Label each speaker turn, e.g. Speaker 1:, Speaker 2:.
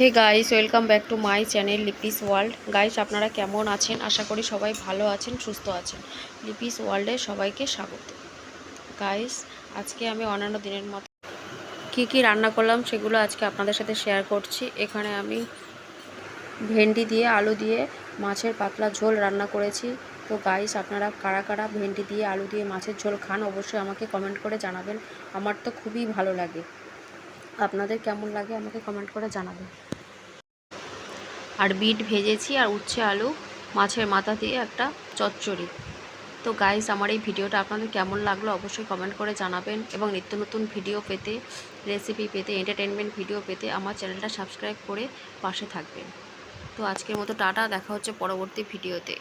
Speaker 1: Hey guys welcome back to my channel Lipis world guys আপনারা কেমন আছেন? আশা করি সবাই ভালো আছেন, সুস্থ আছেন। লিপিস ওয়ার্ল্ডে সবাইকে স্বাগত। গাইস আজকে আমি অন্যান্য দিনের মতো কী কী রান্না করলাম সেগুলো আজকে আপনাদের সাথে শেয়ার করছি। এখানে আমি ভেন্ডি দিয়ে, আলু দিয়ে, মাছের পাতলা ঝোল রান্না করেছি। তো গাইস আপনারা কারা কারা ভেন্ডি দিয়ে, আলু দিয়ে মাছের ঝোল খান, অবশ্যই আমাকে কমেন্ট করে জানাবেন। আমার তো খুবই ভালো লাগে। আপনাদের কেমন লাগে আমাকে কমেন্ট করে জানাবেন। আর বিট ভেজেছি আর উচ্ছে আলু মাছের মাথা দিয়ে একটা চচ্চড়ি। তো গাইস আমার এই ভিডিওটা আপনাদের কেমন লাগল অবশ্যই কমেন্ট করে জানাবেন এবং নিত্য নতুন ভিডিও পেতে রেসিপি পেতে এন্টারটেনমেন্ট ভিডিও পেতে আমার চ্যানেলটা সাবস্ক্রাইব করে পাশে থাকবেন। তো আজকের মতো টাটা, দেখা হচ্ছে পরবর্তী ভিডিওতে